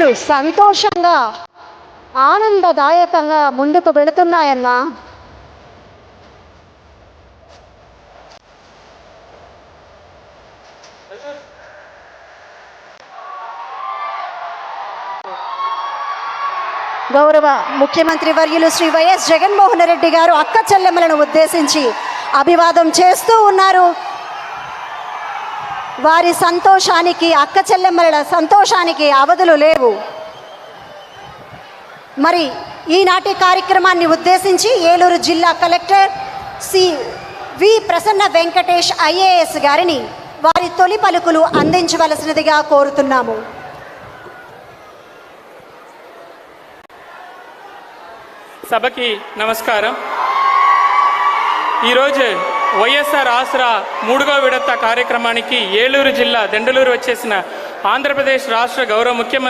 పనులు సంతోషంగా ఆనందదాయకంగా ముందుకు వెళుతున్నాయన్నా? గౌరవ ముఖ్యమంత్రి వర్యులు శ్రీ వైఎస్ జగన్మోహన్ రెడ్డి గారు అక్క చెల్లెమ్మలను ఉద్దేశించి అభివాదం చేస్తూ ఉన్నారు. వారి సంతోషానికి అక్క చెల్లెమ్మల సంతోషానికి అవధులు లేవు. మరి ఈనాటి కార్యక్రమాన్ని ఉద్దేశించి ఏలూరు జిల్లా collector C V Prasanna Venkatesh IAS గారిని వారి తొలి పలుకులు అందించవలసినదిగా కోరుతున్నాము. సభకి నమస్కారం. ఈరోజు వైఎస్ఆర్ ఆసరా మూడుగో విడత కార్యక్రమానికి ఏలూరు జిల్లా దెండలూరు వచ్చేసిన ఆంధ్రప్రదేశ్ రాష్ట్ర గౌరవ ముఖ్యమంత్రి